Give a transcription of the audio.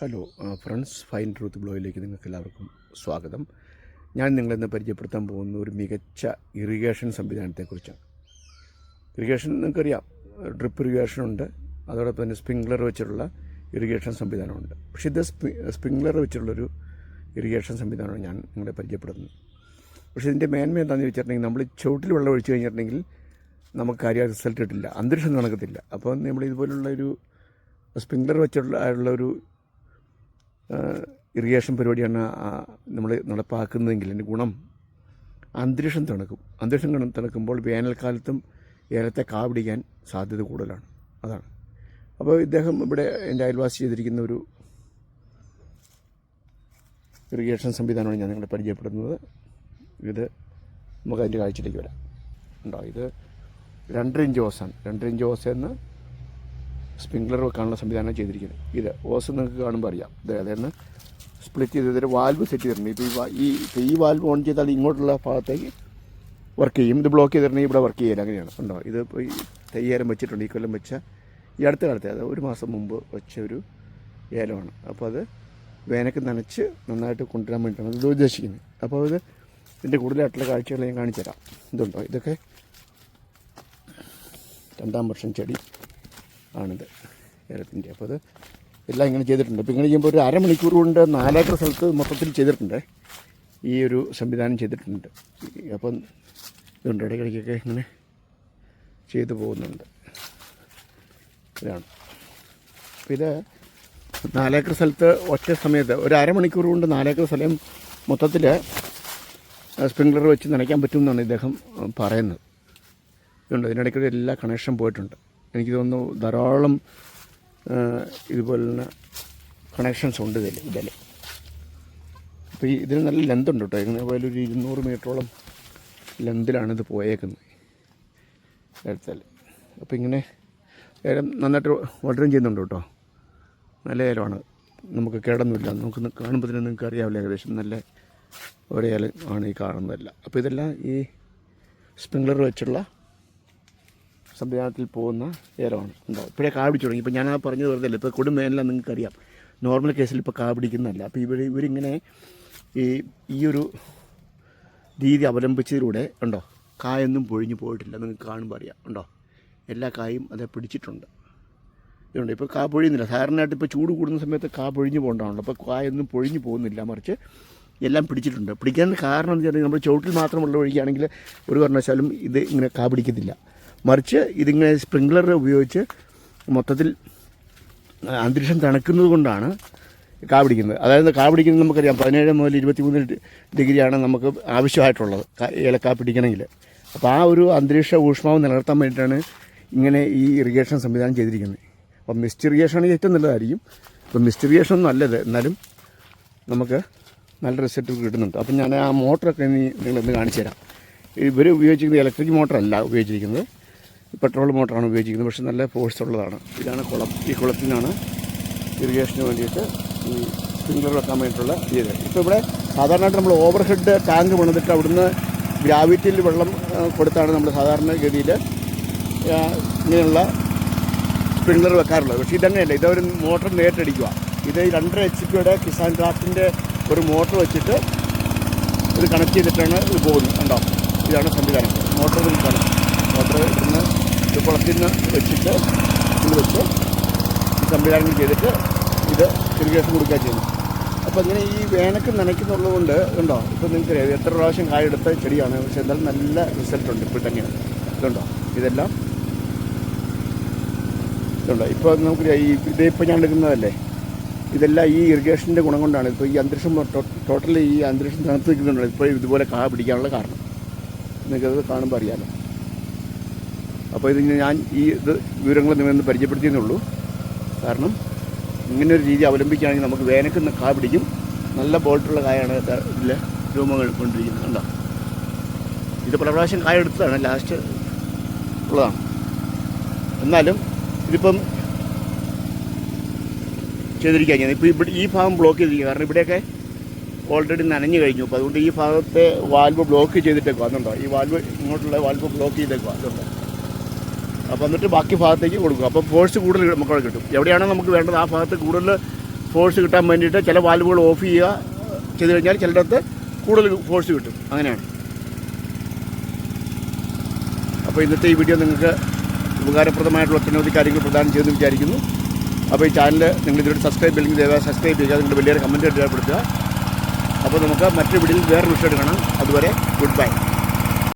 Hello friends fine truth ബ്ലോയിലേക്ക് നിങ്ങൾക്ക് എല്ലാവർക്കും സ്വാഗതം. ഞാൻ നിങ്ങളിന്ന് പരിചയപ്പെടുത്താൻ പോകുന്ന ഒരു മികച്ച ഇറിഗേഷൻ സംവിധാനത്തെക്കുറിച്ചാണ്. ഇറിഗേഷൻ നിങ്ങൾക്കറിയാം ഡ്രിപ്പ് ഇറിഗേഷൻ ഉണ്ട് അതോടൊപ്പം തന്നെ സ്പ്രിംഗ്ലർ വെച്ചിട്ടുള്ള ഇറിഗേഷൻ സംവിധാനമുണ്ട്. പക്ഷേ ഇത് സ്പ്രിംഗ്ലർ വെച്ചിട്ടുള്ളൊരു ഇറിഗേഷൻ സംവിധാനമാണ് ഞാൻ നിങ്ങളെ പരിചയപ്പെടുത്തുന്നത്. പക്ഷേ ഇതിന്റെ മേന്മ എന്താണെന്ന് വെച്ചിട്ടുണ്ടെങ്കിൽ നമ്മൾ ചുവട്ടിൽ വെള്ളം ഒഴിച്ചു കഴിഞ്ഞിട്ടുണ്ടെങ്കിൽ നമുക്ക് കാര്യമായ റിസൾട്ട് കിട്ടില്ല അന്തരീക്ഷം നടക്കത്തില്ല. അപ്പോൾ നമ്മൾ ഇതുപോലുള്ള ഒരു സ്പ്രിംഗ്ലർ വെച്ചുള്ള ഒരു ഇറിഗേഷൻ പരിപാടിയാണ് നമ്മൾ നടപ്പാക്കുന്നതെങ്കിൽ അതിന്റെ ഗുണം അന്തരീക്ഷം തണുക്കും അന്തരീക്ഷം തണുക്കുമ്പോൾ വേനൽക്കാലത്തും ഏലത്തെ കാവിടിക്കാൻ സാധ്യത കൂടുതലാണ്. അതാണ്. അപ്പോൾ ഇദ്ദേഹം ഇവിടെ എന്റെ അയൽവാസി ചെയ്തിരിക്കുന്ന ഒരു ഇറിഗേഷൻ സംവിധാനമാണ് ഞാൻ നിങ്ങളെ പരിചയപ്പെടുന്നത്. ഇത് നമുക്ക് അതിന്റെ കാഴ്ചയിലേക്ക് വരാം. ഉണ്ടോ? ഇത് രണ്ടര ഇഞ്ച് ഓസാണ്. രണ്ടര ഇഞ്ച് ഓസ് എന്ന് സ്പ്രിംഗ്ലർ വെക്കാനുള്ള സംവിധാനം ചെയ്തിരിക്കുന്നത്. ഇത് ഓസ് നിങ്ങൾക്ക് കാണുമ്പോൾ അറിയാം. ഇത് അതായത് സ്പ്ലിറ്റ് ചെയ്ത് ഇതൊരു വാൽവ് സെറ്റ് ചെയ്തിട്ടുണ്ട്. ഇപ്പോൾ ഈ ഈ ഈ വാൽവ് ഓൺ ചെയ്താൽ ഇങ്ങോട്ടുള്ള ഭാഗത്തേക്ക് വർക്ക് ചെയ്യും. ഇത് ബ്ലോക്ക് ചെയ്തിട്ടുണ്ടെങ്കിൽ ഇവിടെ വർക്ക് ചെയ്യില്ല. അങ്ങനെയാണ്. ഉണ്ടോ ഇത് ഇപ്പോൾ ഈ തയ്യാരം വെച്ചിട്ടുണ്ട്. ഈ കൊല്ലം വെച്ച ഈ അടുത്ത കാലത്തെ അത് ഒരു മാസം മുമ്പ് വെച്ച ഒരു ഏലമാണ്. അപ്പോൾ അത് വേനക്ക് നനച്ച് നന്നായിട്ട് കൊണ്ടുവരാൻ വേണ്ടിയിട്ടാണ് ഇത് ഉദ്ദേശിക്കുന്നത്. അപ്പോൾ ഇത് ഇതിന്റെ കൂടുതലായിട്ടുള്ള കാഴ്ചകൾ ഞാൻ കാണിച്ചു തരാം ഇതുണ്ടോ? ഇതൊക്കെ രണ്ടാം വർഷം ചെടി. ആണിത് ഏലത്തിന്റെ അപ്പോൾ അത് എല്ലാം ഇങ്ങനെ ചെയ്തിട്ടുണ്ട്. അപ്പോൾ ഇങ്ങനെ ചെയ്യുമ്പോൾ ഒരു അരമണിക്കൂർ കൊണ്ട് നാലേക്കർ സ്ഥലത്ത് മൊത്തത്തിൽ ചെയ്തിട്ടുണ്ട്. ഈ ഒരു സംവിധാനം ചെയ്തിട്ടുണ്ട്. അപ്പം ഇതുണ്ട്. ഇടയ്ക്കിടയ്ക്കൊക്കെ ഇങ്ങനെ ചെയ്തു പോകുന്നുണ്ട്. ഇതാണ്. അപ്പോൾ ഇത് നാലേക്കർ സ്ഥലത്ത് ഒറ്റ സമയത്ത് ഒരു അരമണിക്കൂർ കൊണ്ട് നാലേക്കർ സ്ഥലം മൊത്തത്തിൽ സ്പ്രിംഗ്ലർ വെച്ച് നനയ്ക്കാൻ പറ്റുമെന്നാണ് ഇദ്ദേഹം പറയുന്നത്. ഇതുണ്ട്. ഇതിനിടയ്ക്ക് എല്ലാ കണക്ഷൻ പോയിട്ടുണ്ട്. എനിക്ക് തോന്നുന്നു ധാരാളം ഇതുപോലെ തന്നെ കണക്ഷൻസ് ഉണ്ട് ഇതിൽ ഇതിൽ. അപ്പോൾ ഈ ഇതിന് നല്ല ലെന്ത് ഉണ്ട് കേട്ടോ. ഇങ്ങനെ പോലെ ഒരു ഇരുന്നൂറ് മീറ്ററോളം ലെന്തിലാണ് ഇത് പോയേക്കുന്നത്. എടുത്താൽ അപ്പോൾ ഇങ്ങനെ ഏലം നന്നായിട്ട് വളരുകയും ചെയ്യുന്നുണ്ട് കേട്ടോ. നല്ല ഏലമാണ്. നമുക്ക് കേടൊന്നുമില്ല. നമുക്ക് കാണുമ്പോൾ തന്നെ നിങ്ങൾക്ക് അറിയാവില്ല ഏകദേശം നല്ല ഒരേലം ആണ് ഈ കാണുന്നതല്ല. അപ്പോൾ ഇതെല്ലാം ഈ സ്പ്രിംഗ്ലർ വെച്ചുള്ള സംവിധാനത്തിൽ പോകുന്ന ഏലമാണ് ഉണ്ടാവും ഇപ്പോഴേ കാ പിടിച്ചു തുടങ്ങി. ഇപ്പോൾ ഞാൻ പറഞ്ഞത് വെറുതെ അല്ല ഇപ്പോൾ കൊടും നിങ്ങൾക്കറിയാം നോർമൽ കേസിൽ ഇപ്പോൾ കാ പിടിക്കുന്നതല്ല. അപ്പോൾ ഇവർ ഇവരിങ്ങനെ ഈ ഈ ഒരു രീതി അവലംബിച്ചതിലൂടെ ഉണ്ടോ? കായൊന്നും പൊഴിഞ്ഞു പോയിട്ടില്ല. നിങ്ങൾക്ക് കാണുമ്പോൾ അറിയാം. ഉണ്ടോ? എല്ലാ കായും അതേ പിടിച്ചിട്ടുണ്ട്. ഇതുണ്ട്. ഇപ്പോൾ കാ പൊഴിയുന്നില്ല. സാധാരണയായിട്ട് ഇപ്പോൾ ചൂട് കൂടുന്ന സമയത്ത് കാ പൊഴിഞ്ഞു പോകേണ്ടതാണല്ലോ. അപ്പോൾ കായൊന്നും പൊഴിഞ്ഞു പോകുന്നില്ല. മറിച്ച് എല്ലാം പിടിച്ചിട്ടുണ്ട്. പിടിക്കാൻ കാരണം എന്ന് വെച്ചാൽ നമ്മൾ ചുവട്ടിൽ മാത്രമുള്ള ഒഴിക്കുകയാണെങ്കിൽ ഒരു കാരണവശാലും ഇത് ഇങ്ങനെ കാ പിടിക്കത്തില്ല. മറിച്ച് ഇതിങ്ങനെ സ്പ്രിംഗ്ലർ ഉപയോഗിച്ച് മൊത്തത്തിൽ അന്തരീക്ഷം തണുക്കുന്നത് കൊണ്ടാണ് കാ പിടിക്കുന്നത്. അതായത് കാ പിടിക്കുന്നത് നമുക്കറിയാം. പതിനേഴ് മുതൽ ഇരുപത്തി മൂന്ന് ഡിഗ്രിയാണ് നമുക്ക് ആവശ്യമായിട്ടുള്ളത് ഏലക്കാ പിടിക്കണമെങ്കിൽ. അപ്പോൾ ആ ഒരു അന്തരീക്ഷ ഊഷ്മാവ് നിലനിർത്താൻ വേണ്ടിയിട്ടാണ് ഇങ്ങനെ ഈ ഇറിഗേഷൻ സംവിധാനം ചെയ്തിരിക്കുന്നത്. അപ്പോൾ മിസ്റ്റ് ഇറിഗേഷൻ ഏറ്റവും നല്ലതായിരിക്കും. ഇപ്പം മിസ്റ്റ് ഇറിഗേഷൻ ഒന്നും അല്ലത്. എന്നാലും നമുക്ക് നല്ല റിസൾട്ട് കിട്ടുന്നുണ്ട്. അപ്പം ഞാൻ ആ മോട്ടറൊക്കെ ഇനി നിങ്ങളൊന്ന് കാണിച്ചു തരാം ഇവർ ഉപയോഗിച്ചിരിക്കുന്നത് ഇലക്ട്രിക് മോട്ടറല്ല ഉപയോഗിച്ചിരിക്കുന്നത്. പെട്രോൾ മോട്ടറാണ് ഉപയോഗിക്കുന്നത് പക്ഷെ നല്ല ഫോഴ്സ് ഉള്ളതാണ്. ഇതാണ് കുളം. ഈ കുളത്തിൽ നിന്നാണ് ഇറിഗേഷന് വേണ്ടിയിട്ട് ഈ സ്പ്രിംഗ്ലർ വെക്കാൻ വേണ്ടിയിട്ടുള്ള ഇത് ഇപ്പോൾ ഇവിടെ സാധാരണയായിട്ട് നമ്മൾ ഓവർ ഹെഡ് ടാങ്ക് പണിതിട്ട് അവിടുന്ന് ഗ്രാവിറ്റിയിൽ വെള്ളം കൊടുത്താണ് നമ്മൾ സാധാരണ ഗതിയിൽ ഇങ്ങനെയുള്ള സ്പ്രിംഗ്ലർ വെക്കാറുള്ളത്. പക്ഷേ ഇതങ്ങനെയല്ല. ഇതൊരു മോട്ടർ നേരിട്ടടിക്കുക. ഇത് രണ്ടര എച്ച് പിയുടെ കിസാൻ ഡ്രാഫ്റ്റിന്റെ ഒരു മോട്ടർ വെച്ചിട്ട് ഇത് കണക്ട് ചെയ്തിട്ടാണ് ഇത് പോകുന്നത്. കണ്ടോ? ഇതാണ് സംവിധാനം. മോട്ടർ ഇതാണ്. മോട്ടർ ഇത് കുളത്തിൽ നിന്ന് വെച്ചിട്ട് ഇത് വെച്ച് ഈ സംവിധാനം ചെയ്തിട്ട് ഇത് ഇറിഗേഷൻ കൊടുക്കുക ചെയ്യുന്നു. അപ്പോൾ ഇങ്ങനെ ഈ വേനക്ക് നനയ്ക്കുന്നുള്ളത് കൊണ്ട് ഉണ്ടോ ഇപ്പോൾ നിങ്ങൾക്ക് അറിയാം എത്ര പ്രാവശ്യം കായെടുത്ത ചെടിയാണ്. പക്ഷേ എന്തായാലും നല്ല റിസൾട്ട് ഉണ്ട് ഇപ്പോൾ തന്നെയാണ് ഇതുണ്ടോ? ഇതെല്ലാം ഇതുണ്ടോ? ഇപ്പോൾ നമുക്ക് ഈ ഇതിപ്പോൾ ഞാൻ എടുക്കുന്നതല്ലേ? ഇതെല്ലാം ഈ ഇറിഗേഷന്റെ ഗുണം കൊണ്ടാണ്. ഇപ്പോൾ ഈ അന്തരീക്ഷം ടോട്ടലി ഈ അന്തരീക്ഷം തണുത്ത് നിൽക്കുന്നുണ്ട് ഇപ്പോൾ ഇതുപോലെ കാ പിടിക്കാനുള്ള കാരണം. നിങ്ങൾക്കത് കാണുമ്പോൾ അറിയാമല്ലോ അപ്പോൾ ഇത് ഞാൻ ഈ ഇത് വിവരങ്ങൾ നിങ്ങളൊന്ന് പരിചയപ്പെടുത്തിയെന്നുള്ളൂ. കാരണം ഇങ്ങനെ ഒരു രീതി അവലംബിക്കുകയാണെങ്കിൽ നമുക്ക് വേനക്ക് കാ പിടിക്കും. നല്ല ബോൾട്ടുള്ള കായാണ് ഇതിലെ രൂപങ്ങൾ കൊണ്ടിരിക്കുന്നത്. കണ്ടോ? ഇത് പല പ്രാവശ്യം കായ എടുത്തതാണ്. ലാസ്റ്റ് ഉള്ളതാണ്. എന്നാലും ഇതിപ്പം ചെയ്തിരിക്കുക ഞാൻ ഇപ്പോൾ ഇവിടെ ഈ ഭാഗം ബ്ലോക്ക് ചെയ്തിരിക്കുക കാരണം ഇവിടെയൊക്കെ ഓൾറെഡി നനഞ്ഞു കഴിഞ്ഞു. അപ്പോൾ അതുകൊണ്ട് ഈ ഭാഗത്തെ വാൽവ് ബ്ലോക്ക് ചെയ്തിട്ടേക്കുക അതുണ്ടോ ഈ വാൽവ് ഇങ്ങോട്ടുള്ള വാൽവ് ബ്ലോക്ക് ചെയ്തേക്കുക അതുണ്ട് അപ്പോൾ എന്നിട്ട് ബാക്കി ഭാഗത്തേക്ക് കൊടുക്കും. അപ്പോൾ ഫോഴ്സ് കൂടുതൽ നമുക്ക് കിട്ടും. എവിടെയാണോ നമുക്ക് വേണ്ടത് ആ ഭാഗത്ത് കൂടുതൽ ഫോഴ്സ് കിട്ടാൻ വേണ്ടിയിട്ട് ചില വാൽവുകൾ ഓഫ് ചെയ്യുക ചെയ്ത് കഴിഞ്ഞാൽ ചിലയിടത്ത് കൂടുതൽ ഫോഴ്സ് കിട്ടും. അങ്ങനെയാണ്. അപ്പോൾ ഇന്നത്തെ ഈ വീഡിയോ നിങ്ങൾക്ക് ഉപകാരപ്രദമായിട്ടുള്ള ഒട്ടനവധി കാര്യങ്ങൾ പ്രദാനം ചെയ്യുമെന്ന് വിചാരിക്കുന്നു. അപ്പോൾ ഈ ചാനൽ നിങ്ങൾ ഇതിലൂടെ സബ്സ്ക്രൈബ് ചെയ്യുന്നത് ദയവായി സബ്സ്ക്രൈബ് ചെയ്യുക. നിങ്ങളുടെ വലിയൊരു കമന്റ് രേഖപ്പെടുത്തുക. അപ്പോൾ നമുക്ക് മറ്റൊരു വീഡിയോയിൽ വേറെ വിഷയം എടുക്കണം. അതുവരെ ഗുഡ് ബൈ